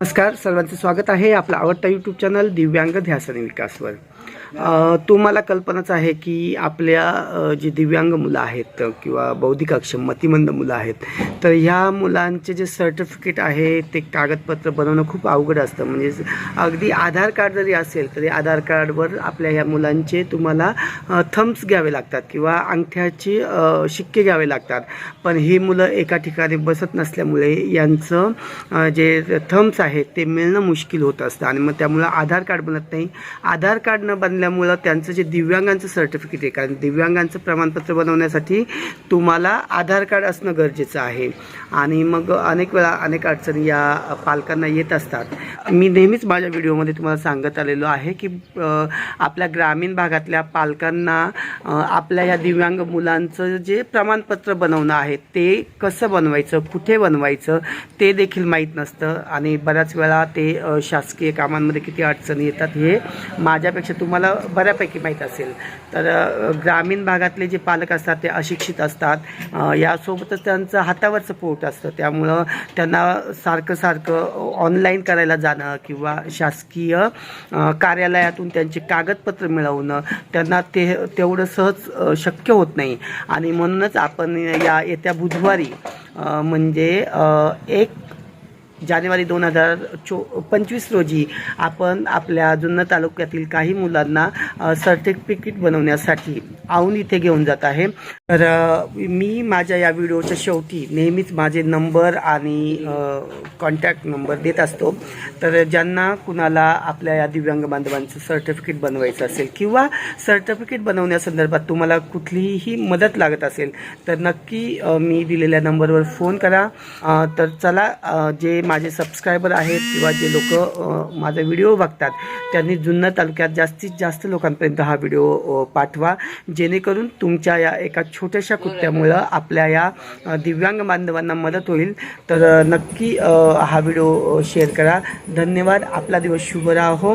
नमस्कार सर्वांचं स्वागत आहे आपला आवडता यूट्यूब चॅनल दिव्यांग ध्यास आणि विकासवर. तुम्हाला कल्पनाच आहे की आपल्या जे जी दिव्यांग मुलं आहेत किंवा बौद्धिक अक्षम मतिमंद मुलं आहेत तर ह्या मुलांचे जे सर्टिफिकेट आहे ते कागदपत्र बनवणं खूप अवघड असतं. म्हणजे अगदी आधार कार्ड जरी असेल तरी आधार कार्डवर आपल्या ह्या मुलांचे तुम्हाला थम्स घ्यावे लागतात किंवा अंगठ्याचे शिक्के घ्यावे लागतात. पण ही मुलं एका ठिकाणी बसत नसल्यामुळे यांचं जे थम्स आहेत ते मिळणं मुश्किल होत असतं. आणि मग त्यामुळं आधार कार्ड बनत नाही. आधार कार्ड न बनल्यामुळं त्यांचं जे दिव्यांगांचं सर्टिफिकेट आहे कारण दिव्यांगांचं प्रमाणपत्र बनवण्यासाठी तुम्हाला आधार कार्ड असणं गरजेचं आहे. आणि मग अनेक वेळा अनेक अडचणी या पालकांना येत असतात. मी नेहमीच माझ्या व्हिडिओमध्ये तुम्हाला सांगत आलेलो आहे की आपल्या ग्रामीण भागातल्या पालकांना आपल्या या दिव्यांग मुलांचं जे प्रमाणपत्र बनवणं आहे ते कसं बनवायचं कुठे बनवायचं ते देखील माहीत नसतं. आणि बऱ्याच वेळा ते शासकीय कामांमध्ये किती अडचणी येतात हे माझ्यापेक्षा तुम्हाला बऱ्यापैकी माहीत असेल. तर ग्रामीण भागातले जे पालक असतात ते अशिक्षित असतात. यासोबतच त्यांचं हातावरचं पोट असतं. त्यामुळं त्यांना सारखं सारखं ऑनलाईन करायला जाणं किंवा शासकीय कार्यालयातून त्यांचे कागदपत्र मिळवणं त्यांना ते तेवढं सहज शक्य होत नाही. आणि म्हणूनच आपण या येत्या बुधवारी म्हणजे एक जानेवारी दोन हजार चो पंचवीस रोजी आपण आपल्या जुन्नर तालुक्यातील काही मुलांना सर्टिफिकेट बनवण्यासाठी आऊन इथे घेऊन जात आहे. तर मी माझ्या या व्हिडिओच्या शेवटी नेहमीच माझे नंबर आणि कॉन्टॅक्ट नंबर देत असतो. तर ज्यांना कुणाला आपल्या या दिव्यांग बांधवांचं सर्टिफिकेट बनवायचं असेल किंवा सर्टिफिकेट बनवण्यासंदर्भात तुम्हाला कुठलीही मदत लागत असेल तर नक्की मी दिलेल्या नंबरवर फोन करा. तर चला जे माझे सबस्क्रायबर आहेत किंवा जे लोक माझा व्हिडिओ बघतात त्यांनी जुन्नर तालुक्यात जास्तीत जास्त लोकांपर्यंत हा व्हिडिओ पाठवा. जेणेकरून तुमच्या या एका छोट्याशा कृत्यामुळं आपल्या या दिव्यांग बांधवांना मदत होईल. तर नक्की हा व्हिडिओ शेअर करा. धन्यवाद. आपला दिवस शुभ राहो.